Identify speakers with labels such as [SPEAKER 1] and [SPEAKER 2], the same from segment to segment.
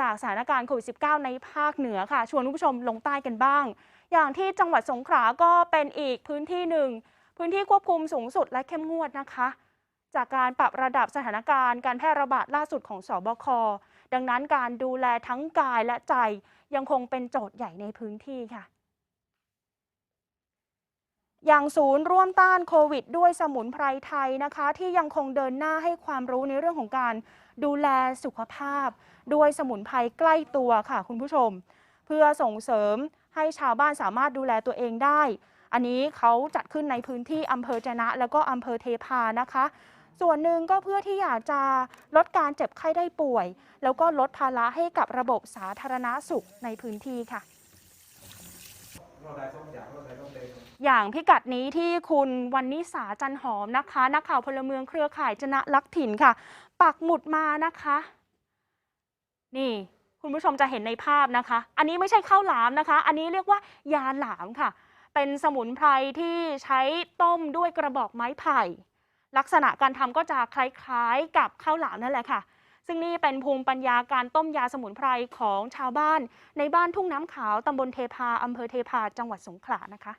[SPEAKER 1] จากสถานการณ์โควิด -19 ในภาคเหนือค่ะ ชวนคุณผู้ชมลงใต้กันบ้าง อย่างที่จังหวัดสงขลาก็เป็นอีกพื้นที่หนึ่ง พื้นที่ควบคุมสูงสุดและเข้มงวดนะคะ จากการปรับระดับสถานการณ์การแพร่ระบาดล่าสุดของสบค ดังนั้นการดูแลทั้งกายและใจยังคงเป็นโจทย์ใหญ่ในพื้นที่ค่ะ อย่างศูนย์ร่วมต้านโควิด ด้วยสมุนไพรไทยนะคะ ที่ยังคงเดินหน้าให้ความรู้ในเรื่องของการดูแลสุขภาพ ด้วยสมุนไพรใกล้ตัวค่ะคุณผู้ชม เพื่อส่งเสริมให้ชาวบ้านสามารถดูแลตัวเองได้ อันนี้เขาจัดขึ้นในพื้นที่อำเภอจนะ แล้วก็อำเภอเทพานะคะ ส่วนหนึ่งก็เพื่อที่อยากจะลดการเจ็บไข้ได้ป่วย แล้วก็ลดภาระให้กับระบบสาธารณาสุขในพื้นที่ค่ะ อย่างพิกัดนี้ที่คุณวันนิสาจันหอมนะคะ นักข่าวพลเมืองเครือข่ายจนะลักถิ่นค่ะ ปักหมุดมานะคะ นี่คุณผู้ชมจะเห็นในภาพนะคะ อันนี้ไม่ใช่ข้าวหลามนะคะ อันนี้เรียกว่ายาหลามค่ะ เป็นสมุนไพรที่ใช้ต้มด้วยกระบอกไม้ไผ่ ลักษณะการทำก็จะคล้ายๆ กับข้าวหลามนั่นแหละค่ะ ซึ่งนี่เป็นภูมิปัญญาการต้มยาสมุนไพรของชาวบ้าน ในบ้านทุ่งน้ำขาวตำบลเทพาอำเภอเทพาจังหวัดสงขลานะคะ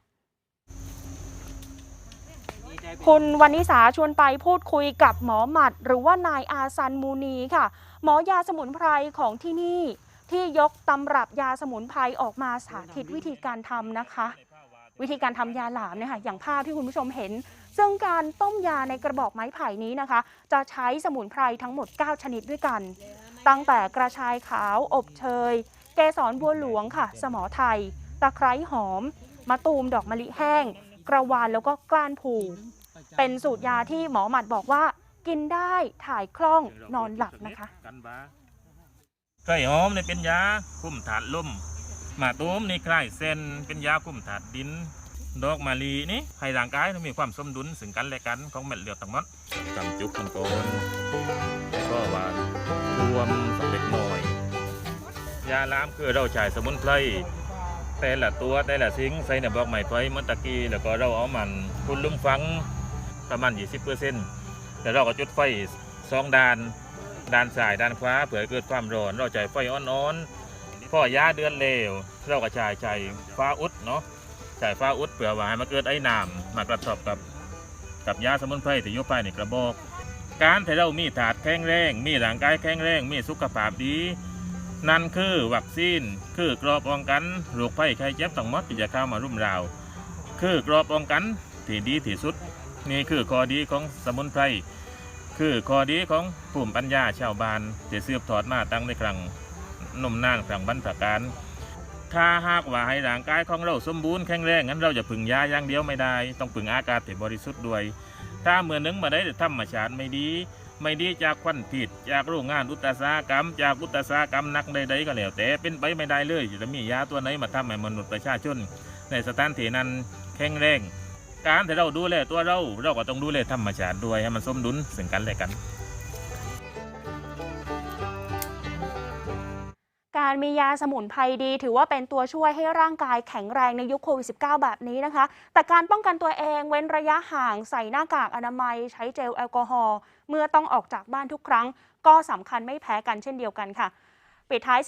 [SPEAKER 1] คุณวันนิสาชวนไปพูดคุยกับหมอหมัด หรือว่านายอาซันมูนีค่ะ หมอยาสมุนไพรของที่นี่ ที่ยกตำรับยาสมุนไพรออกมาสาธิตวิธีการทำนะคะ วิธีการทำยาหลามเนี่ยค่ะอย่างภาพที่คุณผู้ชมเห็น ซึ่งการต้มยาในกระบอกไม้ไผ่นี้นะคะ จะใช้สมุนไพรทั้งหมด 9 ชนิดด้วยกัน ตั้งแต่กระชายขาวอบเชย เกสรบัวหลวงค่ะ สมอไทย ตะไคร้หอม มะตูมดอกมะลิแห้ง กระวานแล้วก็กล้านผูเป็นสูตรยาที่หมอหมัดบอกว่า กินได้ถ่ายคล่องนอนหลับนะคะ
[SPEAKER 2] ไก่หอมนี่เป็นยาคุ้มถาดลมหมาตูมนี่คล้ายเส้นเป็นยาคุ้มถาดดิน ดอกมะลินี่ให้ร่างกายมีความสมดุลซึ่งกันและกันของเม็ดเลือดทั้งหมดกำจุกมันโกนแล้วก็หวานรวมสักเล็กน้อย ยาล้ามคือเราใช้สมุนไพรแต่ละตัวแต่ละสิ่งใส่ในบอกไม้ไผ่เมื่อตะกี้แล้วก็เราเอามันคุณลุมฟังประมาณ 20%แต่เราก็จุดไฟสองด้านด้านซ้ายด้านขวาเผื่อเกิดความร้อนเราใช้ไฟอ่อนๆพ่อยาเดือนเลวเราก็ใช้ใช้ฟ้าอุดเนาะ ใช้ฟ้าอุดเผื่อว่าให้มันเกิดไอ้น้ำมากระทบกับกับยาสมุนไพรที่อยู่ภายในกระบอก การที่เรามีถาดแข็งแรง มีร่างกายแข็งแรง มีสุขภาพดี นั่นคือวัคซีน คือกรอบป้องกันโรคภัยไข้เจ็บทั้งมดที่จะเข้ามารุ่มราวคือกรอบป้องกันที่ดีที่สุด นี่คือข้อดีของสมุนไพร คือข้อดีของภูมิปัญญาชาวบ้านที่สืบทอดมาตั้งในครั้งนมนานครั้งบรรพการ ถ้าหากว่าให้ร่างกายของเราสมบูรณ์แข็งแรงงั้นเราจะพึ่งยาอย่างเดียวไม่ได้ ต้องพึ่งอากาศที่บริสุทธิ์ด้วย ถ้าเมื่อนึงมาได้ธรรมชาติไม่ดี ไม่ดีจากควันพิษจากโรงงานอุตสาหกรรม จากอุตสาหกรรมนักใดๆก็แล้ว แต่เป็นไปไม่ได้เลยจะมียาตัวไหนมาทำให้มนุษย์ประชาชน ในสถานที่นั้นแข็งแรงการที่เราดูแลตัวเราเราก็ต้องดูแลธรรมชาติด้วยให้มันสมดุลซึ่งกันและกัน
[SPEAKER 1] การมียาสมุนไพรดี ถือว่าเป็นตัวช่วยให้ร่างกายแข็งแรงในยุคโควิด -19 แบบนี้นะคะ แต่การป้องกันตัวเองเว้นระยะห่างใส่หน้ากากอนามัย ใช้เจลแอลกอฮอล์เมื่อต้องออกจากบ้านทุกครั้ง ก็สำคัญไม่แพ้กันเช่นเดียวกันค่ะ ปิดท้าย